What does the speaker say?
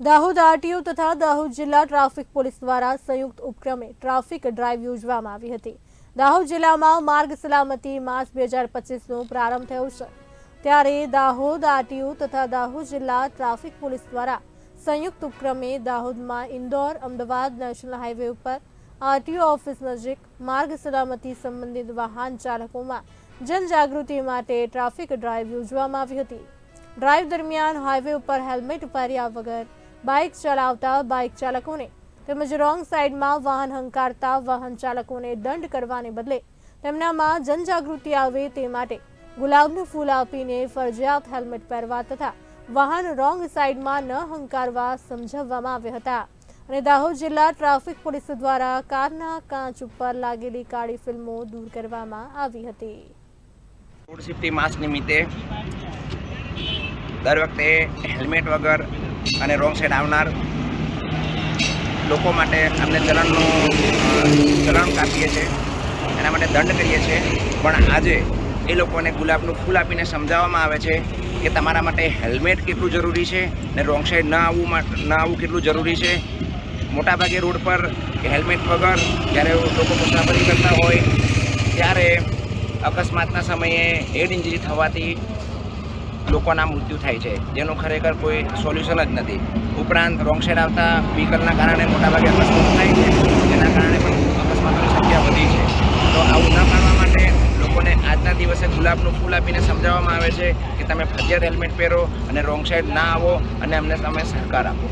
Dahod RTO તથા દાહોદ જિલ્લા traffic police દ્વારા સંયુક્ત ઉપક્રમે ટ્રાફિક ડ્રાઈવ યોજવામાં આવી હતી. દાહોદ જિલ્લામાં માર્ગ સલામતી માર્ચ બે હજાર પચીસનો પ્રારંભ થયો છે. ત્યારે દાહોદ આરટીઓ તથા દાહોદ જિલ્લા ટ્રાફિક પોલીસ દ્વારા સંયુક્ત ઉપક્રમે દાહોદમાં ઇન્દોર, અમદાવાદ નેશનલ હાઈવે ઉપર આરટીઓ ઓફિસ નજીક માર્ગ સલામતી સંબંધિત વાહન ચાલકોમાં જનજાગૃતિ માટે ટ્રાફિક ડ્રાઈવ યોજવામાં આવી હતી. ડ્રાઈવ દરમિયાન હાઈવે ઉપર હેલ્મેટ પહેર્યા વગર બાઇક ચલાવતા બાઇક ચાલકોને તેમજ રોંગ સાઇડમાં વાહન હંકારતા વાહન ચાલકોને દંડ કરવાને બદલે તેમનામાં જનજાગૃતિ આવે તે માટે ગુલાબનું ફૂલ આપીને ફરજિયાત હેલ્મેટ પહેરવા તથા વાહન રોંગ સાઇડમાં ન હંકારવા સમજાવવામાં આવ્યા હતા. અને દાહોદ જિલ્લા ટ્રાફિક પોલીસ દ્વારા કારના કાચ ઉપર લાગેલી કાળી ફિલ્મો દૂર કરવામાં આવી હતી. રોડ સેફ્ટી માસ નિમિત્તે દર વખતે હેલ્મેટ વગર અને રોંગ સાઈડ આવનાર લોકો માટે અમને ચલણનું ચલણ કાપીએ છીએ. એના માટે દંડ કરીએ છીએ. પણ આજે એ લોકોને ગુલાબનું ફૂલ આપીને સમજાવવામાં આવે છે કે તમારા માટે હેલ્મેટ કેટલું જરૂરી છે ને રોંગ સાઈડ ન આવવું ન આવવું કેટલું જરૂરી છે. મોટાભાગે રોડ પર હેલ્મેટ વગર જ્યારે લોકો મુસાફરી કરતા હોય, ત્યારે અકસ્માતના સમયે હેડ ઇન્જરી થવાથી લોકોના મૃત્યુ થાય છે. જેનું ખરેખર કોઈ સોલ્યુશન જ નથી. ઉપરાંત રોંગ સાઈડ આવતા વ્હીકલના કારણે મોટાભાગે અકસ્માત થાય છે. જેના કારણે પણ અકસ્માતોની સંખ્યા વધી છે. તો આવું ન કરવા માટે લોકોને આજના દિવસે ગુલાબનું ફૂલ આપીને સમજાવવામાં આવે છે કે તમે ફરજિયાત હેલ્મેટ પહેરો અને રોંગ સાઈડ ના આવો અને અમને તમે સહકાર આપો.